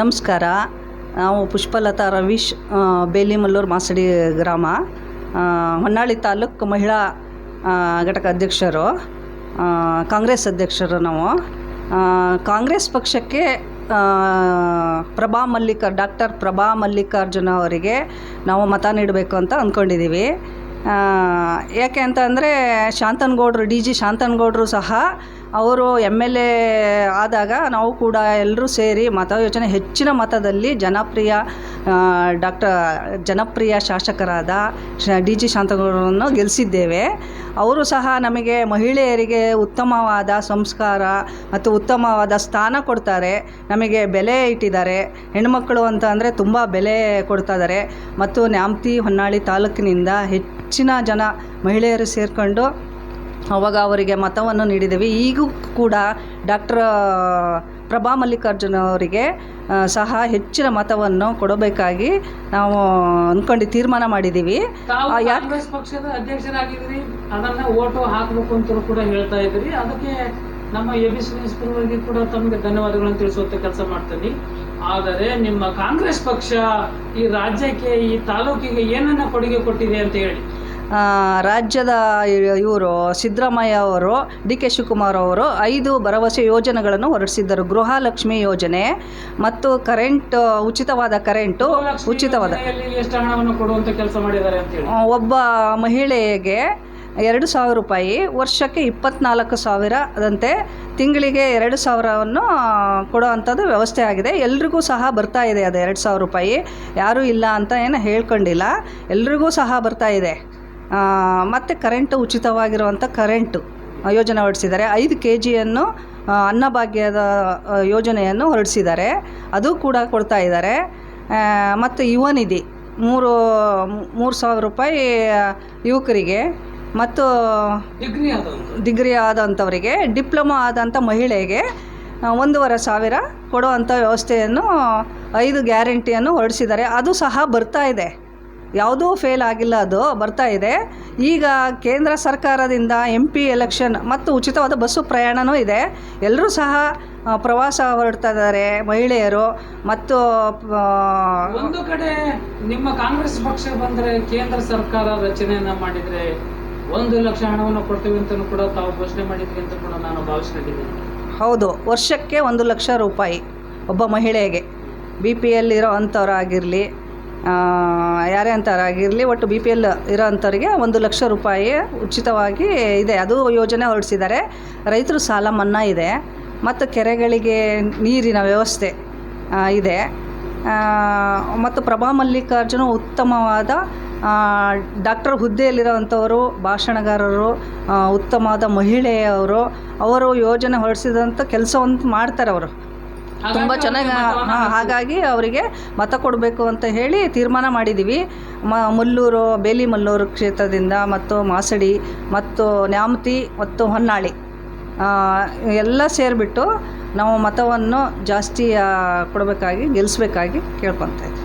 ನಮಸ್ಕಾರ. ನಾವು ಪುಷ್ಪಲತಾ ರವೀಶ್ ಬೇಲಿಮಲ್ಲೂರು ಮಾಸಡಿ ಗ್ರಾಮ ಹೊನ್ನಾಳಿ ತಾಲೂಕು ಮಹಿಳಾ ಘಟಕ ಅಧ್ಯಕ್ಷರು ಕಾಂಗ್ರೆಸ್ ಅಧ್ಯಕ್ಷರು ನಾವು. ಕಾಂಗ್ರೆಸ್ ಪಕ್ಷಕ್ಕೆ ಪ್ರಭಾ ಮಲ್ಲಿಕಾರ್ ಡಾಕ್ಟರ್ ಪ್ರಭಾ ಮಲ್ಲಿಕಾರ್ಜುನ ಅವರಿಗೆ ನಾವು ಮತ ನೀಡಬೇಕು ಅಂತ ಅಂದ್ಕೊಂಡಿದ್ದೀವಿ. ಯಾಕೆ ಅಂತ ಅಂದರೆ ಶಾಂತನಗೌಡರು, ಡಿ ಜಿ ಶಾಂತನಗೌಡರು ಸಹ ಅವರು ಎಂ ಎಲ್ ಎ ಆದಾಗ ನಾವು ಕೂಡ ಎಲ್ಲರೂ ಸೇರಿ ಮತ ಯೋಚನೆ ಹೆಚ್ಚಿನ ಮತದಲ್ಲಿ ಜನಪ್ರಿಯ ಡಾಕ್ಟರ್, ಜನಪ್ರಿಯ ಶಾಸಕರಾದ ಶ, ಡಿ ಜಿ ಶಾಂತಗೌಡರನ್ನು ಗೆಲ್ಲಿಸಿದ್ದೇವೆ ಅವರು ಸಹ ನಮಗೆ ಮಹಿಳೆಯರಿಗೆ ಉತ್ತಮವಾದ ಸಂಸ್ಕಾರ ಮತ್ತು ಉತ್ತಮವಾದ ಸ್ಥಾನ ಕೊಡ್ತಾರೆ. ನಮಗೆ ಬೆಲೆ ಇಟ್ಟಿದ್ದಾರೆ. ಹೆಣ್ಮಕ್ಕಳು ಅಂತ ಅಂದರೆ ತುಂಬ ಬೆಲೆ ಕೊಡ್ತಾ ಇದ್ದಾರೆ. ಮತ್ತು ನ್ಯಾಮತಿ ಹೊನ್ನಾಳಿ ತಾಲೂಕಿನಿಂದ ಹೆಚ್ಚಿನ ಜನ ಮಹಿಳೆಯರು ಸೇರಿಕೊಂಡು ಅವಾಗ ಅವರಿಗೆ ಮತವನ್ನು ನೀಡಿದ್ದೇವೆ ಈಗೂ ಕೂಡ ಡಾಕ್ಟರ್ ಪ್ರಭಾ ಮಲ್ಲಿಕಾರ್ಜುನ ಅವರಿಗೆ ಸಹ ಹೆಚ್ಚಿನ ಮತವನ್ನು ಕೊಡಬೇಕಾಗಿ ನಾವು ಅಂದ್ಕೊಂಡು ತೀರ್ಮಾನ ಮಾಡಿದ್ದೀವಿ ಕಾಂಗ್ರೆಸ್ ಪಕ್ಷದ ಅಧ್ಯಕ್ಷರಾಗಿದ್ರಿ ಅದನ್ನ ಓಟು ಹಾಕಬೇಕು ಅಂತ ಕೂಡ ಹೇಳ್ತಾ ಇದ್ರಿ ಅದಕ್ಕೆ ನಮ್ಮ ಎ ಬಿ ಅವರಿಗೆ ಕೂಡ ತಮಗೆ ಧನ್ಯವಾದಗಳನ್ನು ತಿಳಿಸುವಂತ ಕೆಲಸ ಮಾಡ್ತೀನಿ. ಆದರೆ ನಿಮ್ಮ ಕಾಂಗ್ರೆಸ್ ಪಕ್ಷ ಈ ರಾಜ್ಯಕ್ಕೆ ಈ ತಾಲೂಕಿಗೆ ಏನನ್ನ ಕೊಡುಗೆ ಕೊಟ್ಟಿದೆ ಅಂತ ಹೇಳಿ. ರಾಜ್ಯದ ಇವರು ಸಿದ್ದರಾಮಯ್ಯ ಅವರು ಡಿ ಕೆ ಶಿವಕುಮಾರ್ ಅವರು ಐದು ಭರವಸೆ ಯೋಜನೆಗಳನ್ನು ಹೊರಡಿಸಿದ್ದರು. ಗೃಹಲಕ್ಷ್ಮಿ ಯೋಜನೆ ಮತ್ತು ಕರೆಂಟ್ ಉಚಿತವಾದ ಕರೆಂಟು ಉಚಿತವಾದ ಕೆಲಸ ಮಾಡಿದ್ದಾರೆ ಒಬ್ಬ ಮಹಿಳೆಗೆ ಎರಡು ಸಾವಿರ ರೂಪಾಯಿ ವರ್ಷಕ್ಕೆ ಇಪ್ಪತ್ನಾಲ್ಕು ಸಾವಿರದಂತೆ ತಿಂಗಳಿಗೆ ಎರಡು ಸಾವಿರವನ್ನು ಕೊಡುವಂಥದ್ದು ವ್ಯವಸ್ಥೆ ಆಗಿದೆ. ಎಲ್ರಿಗೂ ಸಹ ಬರ್ತಾ ಇದೆ ಅದು ಎರಡು ಸಾವಿರ ರೂಪಾಯಿ. ಯಾರೂ ಇಲ್ಲ ಅಂತ ಏನು ಹೇಳ್ಕೊಂಡಿಲ್ಲ. ಎಲ್ರಿಗೂ ಸಹ ಬರ್ತಾ ಇದೆ. ಮತ್ತು ಕರೆಂಟು ಉಚಿತವಾಗಿರುವಂಥ ಕರೆಂಟು ಯೋಜನೆ ಹೊರಡಿಸಿದ್ದಾರೆ. ಐದು ಕೆ ಜಿಯನ್ನು ಅನ್ನಭಾಗ್ಯದ ಯೋಜನೆಯನ್ನು ಹೊರಡಿಸಿದ್ದಾರೆ. ಅದು ಕೂಡ ಕೊಡ್ತಾ ಇದ್ದಾರೆ. ಮತ್ತು ಯುವ ನಿಧಿ ಮೂರು ಮೂರು ಸಾವಿರ ರೂಪಾಯಿ ಯುವಕರಿಗೆ ಮತ್ತು ಡಿಗ್ರಿ ಡಿಗ್ರಿ ಆದಂಥವರಿಗೆ ಡಿಪ್ಲೊಮಾ ಆದಂಥ ಮಹಿಳೆಗೆ ಒಂದೂವರೆ ಸಾವಿರ ಕೊಡುವಂಥ ವ್ಯವಸ್ಥೆಯನ್ನು ಐದು ಗ್ಯಾರಂಟಿಯನ್ನು ಹೊರಡಿಸಿದ್ದಾರೆ. ಅದು ಸಹ ಬರ್ತಾ ಇದೆ. ಯಾವುದೂ ಫೇಲ್ ಆಗಿಲ್ಲ ಅದು ಬರ್ತಾ ಇದೆ. ಈಗ ಕೇಂದ್ರ ಸರ್ಕಾರದಿಂದ ಎಂ ಪಿ ಎಲೆಕ್ಷನ್ ಮತ್ತು ಉಚಿತವಾದ ಬಸ್ಸು ಪ್ರಯಾಣವೂ ಇದೆ. ಎಲ್ಲರೂ ಸಹ ಪ್ರವಾಸ ಹೊರಡ್ತಾ ಇದ್ದಾರೆ ಮಹಿಳೆಯರು ಮತ್ತು ಒಂದು ಕಡೆ ನಿಮ್ಮ ಕಾಂಗ್ರೆಸ್ ಪಕ್ಷ ಬಂದರೆ ಕೇಂದ್ರ ಸರ್ಕಾರ ರಚನೆಯನ್ನ ಮಾಡಿದರೆ ಒಂದು ಲಕ್ಷ ಹಣವನ್ನು ಕೊಡ್ತೀವಿ ಅಂತ ಕೂಡ ತಾವು ಘೋಷಣೆ ಮಾಡಿದ್ವಿ ಅಂತ ಕೂಡ ನಾನು ಭಾವಿಸ್ಕೊಂಡಿದ್ದೀನಿ. ಹೌದು ವರ್ಷಕ್ಕೆ ಒಂದು ಲಕ್ಷ ರೂಪಾಯಿ ಒಬ್ಬ ಮಹಿಳೆಗೆ. ಬಿ ಪಿ ಎಲ್ ಇರೋ ಅಂಥವ್ರಾಗಿರಲಿ ಯಾರೇ ಅಂತಾರಾಗಿರಲಿ ಒಟ್ಟು ಬಿ ಪಿ ಎಲ್ ಇರೋ ಅಂಥವ್ರಿಗೆ ಒಂದು ಲಕ್ಷ ರೂಪಾಯಿ ಉಚಿತವಾಗಿ ಇದೆ. ಅದು ಯೋಜನೆ ಹೊರಡಿಸಿದ್ದಾರೆ. ರೈತರು ಸಾಲ ಮನ್ನಾ ಇದೆ. ಮತ್ತು ಕೆರೆಗಳಿಗೆ ನೀರಿನ ವ್ಯವಸ್ಥೆ ಇದೆ. ಮತ್ತು ಪ್ರಭಾ ಮಲ್ಲಿಕಾರ್ಜುನ ಉತ್ತಮವಾದ ಡಾಕ್ಟರ್ ಹುದ್ದೆಯಲ್ಲಿರೋವಂಥವರು, ಭಾಷಣಗಾರರು ಉತ್ತಮವಾದ ಮಹಿಳೆಯವರು, ಅವರು ಯೋಜನೆ ಹೊರಡಿಸಿದಂಥ ಕೆಲಸವನ್ನು ಮಾಡ್ತಾರೆ ಅವರು ತುಂಬ ಚೆನ್ನಾಗಿ ಹಾಂ ಹಾಗಾಗಿ ಅವರಿಗೆ ಮತ ಕೊಡಬೇಕು ಅಂತ ಹೇಳಿ ತೀರ್ಮಾನ ಮಾಡಿದ್ದೀವಿ ಮ ಮುಲ್ಲೂರು ಬೇಲಿ ಮಲ್ಲೂರು ಕ್ಷೇತ್ರದಿಂದ ಮತ್ತು ಮಾಸಡಿ ಮತ್ತು ನ್ಯಾಮತಿ ಮತ್ತು ಹೊನ್ನಾಳಿ. ಎಲ್ಲ ಸೇರಿಬಿಟ್ಟು ನಾವು ಮತವನ್ನು ಜಾಸ್ತಿ ಕೊಡಬೇಕಾಗಿ ಗೆಲ್ಲಿಸ್ಬೇಕಾಗಿ ಕೇಳ್ಕೊತಾ ಇದ್ದೀವಿ.